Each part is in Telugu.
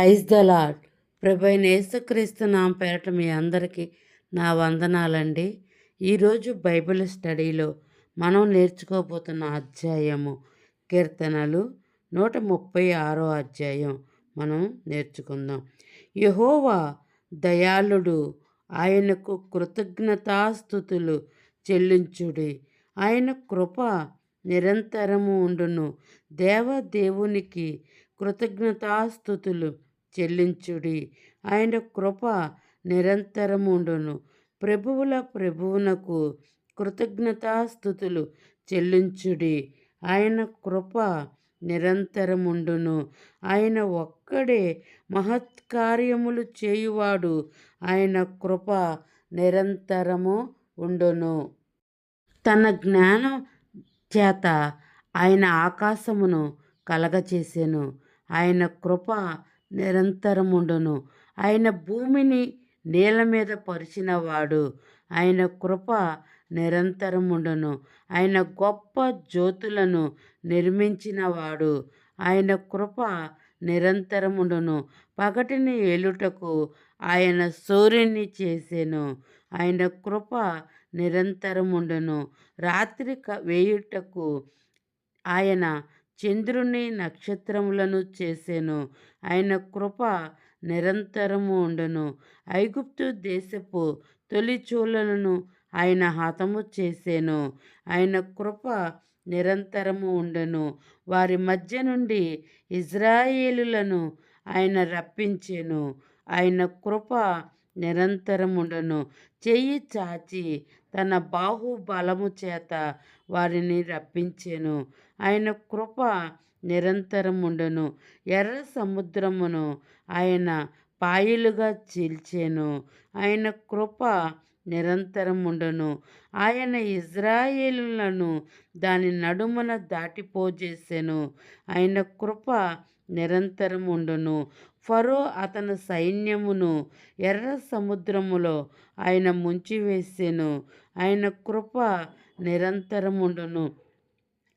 ఐస్ ద లాడ్ ప్రభైన యేసుక్రీస్తు నామ పేరట మీ అందరికీ నా వందనాలండి. ఈరోజు బైబిల్ స్టడీలో మనం నేర్చుకోబోతున్న అధ్యాయము కీర్తనలు నూట ముప్పై ఆరో అధ్యాయం మనం నేర్చుకుందాం. యహోవా దయాళుడు ఆయనకు కృతజ్ఞతాస్థుతులు చెల్లించుడి. ఆయన కృప నిరంతరము ఉండును. దేవదేవునికి కృతజ్ఞతాస్థుతులు చెల్లించుడి. ఆయన కృప నిరంతరముండును ప్రభువుల ప్రభువునకు కృతజ్ఞతాస్థుతులు చెల్లించుడి. ఆయన కృప నిరంతరముండును ఆయన ఒక్కడే మహత్కార్యములు చేయువాడు. ఆయన కృప నిరంతరము ఉండును. తన జ్ఞానం చేత ఆయన ఆకాశమును కలగచేసెను. ఆయన కృప నిరంతరముండును ఆయన భూమిని నీళ్ళ మీద పరిచినవాడు ఆయన కృప నిరంతరముండును ఆయన గొప్ప జ్యోతులను నిర్మించినవాడు ఆయన కృప నిరంతరముండును పగటిని ఏలుటకు ఆయన సూర్యుని చేసెను. ఆయన కృప నిరంతరముండును రాత్రి వేయుటకు ఆయన చంద్రుని నక్షత్రములను చేసెను. ఆయన కృప నిరంతరము ఉండను. ఐగుప్తు దేశపు తొలిచూలను ఆయన హతము చేసెను. ఆయన కృప నిరంతరము ఉండెను. వారి మధ్య నుండి ఇజ్రాయేలులను ఆయన రప్పించెను. ఆయన కృప నిరంతరముండను చెయ్యి చాచి తన బాహుబలము చేత వారిని రప్పించెను. ఆయన కృప నిరంతరముండను ఎర్ర సముద్రమును ఆయన పాయలుగా చీల్చెను. ఆయన కృప నిరంతరముండను ఆయన ఇజ్రాయేలులను దాని నడుమన దాటిపోజేసెను. ఆయన కృప నిరంతరం ఉండును. ఫరో అతని సైన్యమును ఎర్ర సముద్రములో ఆయన ముంచివేసెను. ఆయన కృప నిరంతరముండును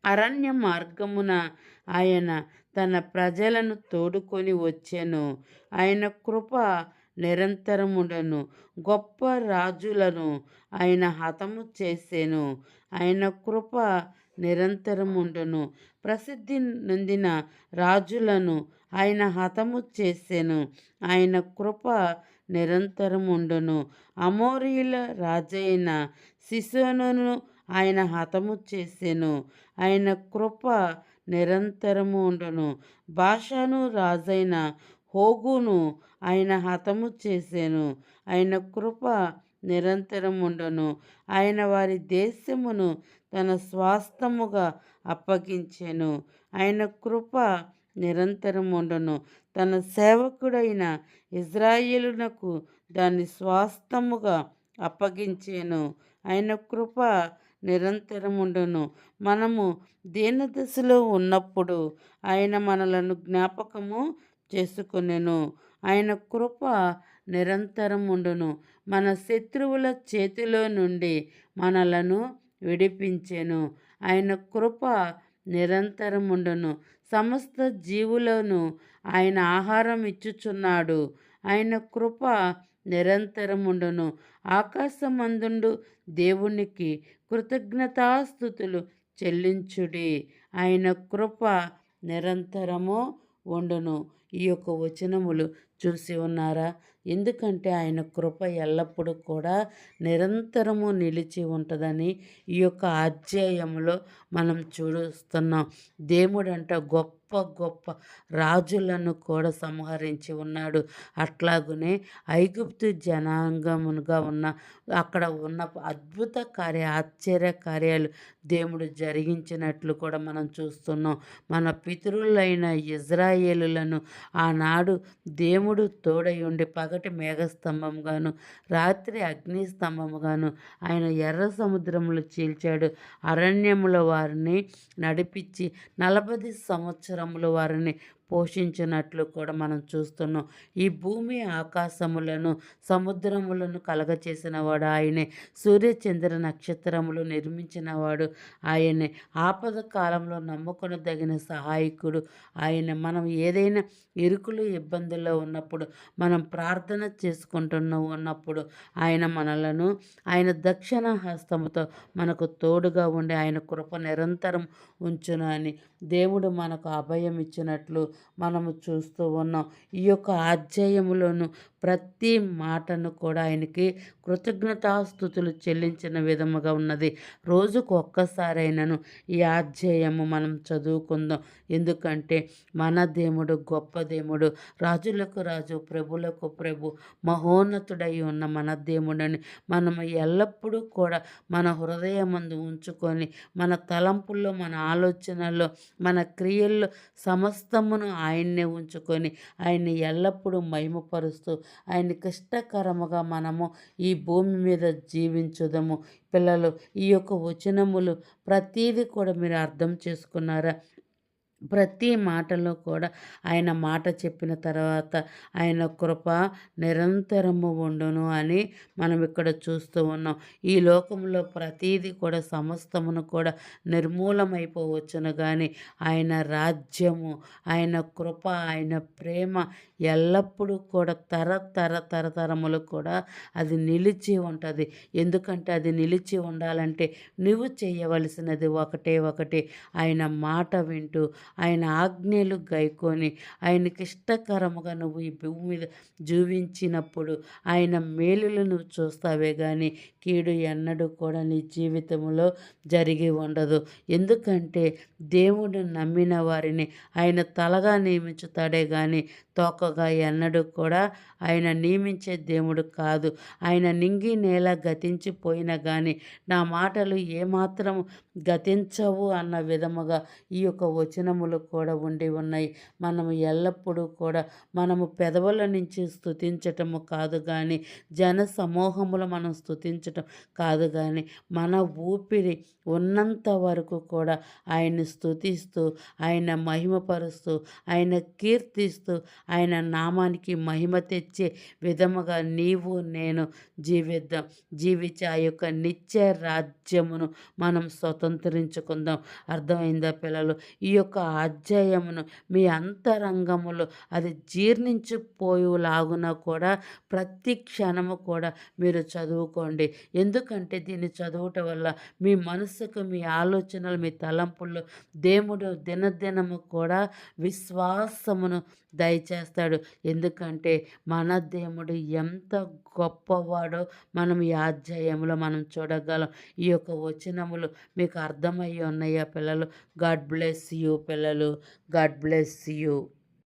అరణ్య మార్గమున ఆయన తన ప్రజలను తోడుకొని వచ్చెను. ఆయన కృప నిరంతరముండను గొప్ప రాజులను ఆయన హతము చేసెను. ఆయన కృప నిరంతరముండును ప్రసిద్ధి నొందిన రాజులను ఆయన హతము చేసెను. ఆయన కృప నిరంతరముండును అమోరియుల రాజైన శిశునును ఆయన హతము చేసెను. ఆయన కృప నిరంతరము ఉండును. భాషను రాజైన హోగును ఆయన హతము చేసెను. ఆయన కృప నిరంతరం ఉండను. ఆయన వారి దేశమును తన స్వాస్థముగా అప్పగించెను. ఆయన కృప నిరంతరం ఉండను. తన సేవకుడైన ఇజ్రాయేలునకు దాన్ని స్వాస్థముగా అప్పగించాను. ఆయన కృప నిరంతరం ఉండను. మనము దీనదశలో ఉన్నప్పుడు ఆయన మనలను జ్ఞాపకము చేసుకునేను. ఆయన కృప నిరంతరం ఉండును. మన శత్రువుల చేతిలో నుండి మనలను విడిపించెను. ఆయన కృప నిరంతరం ఉండును. సమస్త జీవులను ఆయన ఆహారం ఇచ్చుచున్నాడు. ఆయన కృప నిరంతరం ఉండును. ఆకాశమందుండు దేవునికి కృతజ్ఞతాస్థుతులు చెల్లించుడి. ఆయన కృప నిరంతరము ఉండును. ఈ యొక్క వచనములు చూసి ఉన్నారా? ఎందుకంటే ఆయన కృప ఎల్లప్పుడూ కూడా నిరంతరము నిలిచి ఉంటుందని ఈ యొక్క అధ్యాయంలో మనం చూస్తున్నాం. దేవుడంట గొప్ప గొప్ప రాజులను కూడా సంహరించి ఉన్నాడు. అట్లాగునే ఐగుప్తు జనాంగముగా ఉన్న అక్కడ ఉన్న అద్భుత కార్య ఆశ్చర్య కార్యాలు దేవుడు జరిగించినట్లు కూడా మనం చూస్తున్నాం. మన పితరులైన ఇజ్రాయేలులను ఆనాడు దేవుడు తోడై ఉండి పగటి మేఘస్తంభంగాను రాత్రి అగ్నిస్తంభముగాను ఆయన ఎర్ర సముద్రంలో చీల్చాడు. అరణ్యముల వారిని నడిపించి నలభై సంవత్సరముల వారిని పోషించినట్లు కూడా మనం చూస్తున్నాం. ఈ భూమి ఆకాశములను సముద్రములను కలగచేసిన వాడు ఆయనే. సూర్యచంద్ర నక్షత్రములు నిర్మించిన వాడు ఆయనే. ఆపద కాలంలో నమ్ముకొనదగిన సహాయకుడు ఆయన. మనం ఏదైనా ఇరుకులు ఇబ్బందుల్లో ఉన్నప్పుడు మనం ప్రార్థన చేసుకుంటున్న ఉన్నప్పుడు ఆయన మనలను ఆయన దక్షిణ హస్తముతో మనకు తోడుగా ఉండి ఆయన కృప నిరంతరం ఉంచును అని దేవుడు మనకు అభయం ఇచ్చినట్లు మనము చూస్తూ ఉన్నాం. ఈ యొక్క అధ్యాయములోను ప్రతి మాటను కూడా ఆయనకి కృతజ్ఞతాస్థుతులు చెల్లించిన విధముగా ఉన్నది. రోజుకు ఒక్కసారైనను ఈ అధ్యాయము మనం చదువుకుందాం. ఎందుకంటే మన దేవుడు గొప్ప దేవుడు రాజులకు రాజు ప్రభులకు ప్రభు మహోన్నతుడై ఉన్న మన దేవుడని మనం ఎల్లప్పుడూ కూడా మన హృదయమందు ఉంచుకొని మన తలంపుల్లో మన ఆలోచనల్లో మన క్రియల్లో సమస్తమును ఆయన్నే ఉంచుకొని ఆయన్ని ఎల్లప్పుడూ మహిమపరుస్తూ ఆయన కష్టకరముగా మనము ఈ భూమి మీద జీవించుదము. పిల్లలు ఈ యొక్క వచనములు ప్రతీది కూడా మీరు అర్థం చేసుకున్నారా? ప్రతి మాటలో కూడా ఆయన మాట చెప్పిన తర్వాత ఆయన కృప నిరంతరము ఉండును అని మనం ఇక్కడ చూస్తూ ఉన్నాం. ఈ లోకంలో ప్రతీది కూడా సమస్తమును కూడా నిర్మూలమైపోవచ్చును కానీ ఆయన రాజ్యము ఆయన కృప ఆయన ప్రేమ ఎల్లప్పుడూ కూడా తర తర తరతరములు కూడా అది నిలిచి ఉంటుంది. ఎందుకంటే అది నిలిచి ఉండాలంటే నువ్వు చేయవలసినది ఒకటే ఒకటి. ఆయన మాట వింటూ ఆయన ఆజ్ఞలు గైకొని ఆయనకి ఇష్టకరముగా నువ్వు ఈ భూమి మీద జీవించినప్పుడు ఆయన మేలులు నువ్వు చూస్తావే కానీ కీడు ఎన్నడూ కూడా నీ జీవితంలో జరిగి ఉండదు. ఎందుకంటే దేవుడు నమ్మిన వారిని ఆయన తలగా నియమించుతాడే కానీ తోకగా ఎన్నడూ కూడా ఆయన నియమించే దేవుడు కాదు. ఆయన నింగి నేల గతించిపోయినా కానీ నా మాటలు ఏమాత్రం గతించవు అన్న విధముగా ఈ యొక్క వచనములు కూడా ఉండి ఉన్నాయి. మనము ఎల్లప్పుడూ కూడా మనము పెదవుల నుంచి స్థుతించటము కాదు కానీ జన సమూహములు మనం స్థుతించటం కాదు కానీ మన ఊపిరి ఉన్నంత వరకు కూడా ఆయన్ని స్థుతిస్తూ ఆయన మహిమపరుస్తూ ఆయన కీర్తిస్తూ ఆయన నామానికి మహిమ తెచ్చే విధముగా నీవు నేను జీవిద్దాం. జీవించి ఆ యొక్క నిత్య రాజ్యమును మనం స్వతంత్రించుకుందాం. అర్థమైందా పిల్లలు? ఈ యొక్క అధ్యాయమును మీ అంతరంగములో అది జీర్ణించిపోయేలాగున కూడా ప్రతి క్షణము కూడా మీరు చదువుకోండి. ఎందుకంటే దీన్ని చదవటం వల్ల మీ మనసుకు మీ ఆలోచనలు మీ తలంపులు దేవుడు దినదినము కూడా విశ్వాసమును దయచేస్తాడు. ఎందుకంటే మన దేవుడు ఎంత గొప్పవాడో మనం ఈ అధ్యాయంలో మనం చూడగలం. ఈ యొక్క వచనములు మీకు అర్థమయ్యి ఉన్నాయా పిల్లలు? గాడ్ బ్లెస్ యూ పిల్లలు. God bless you.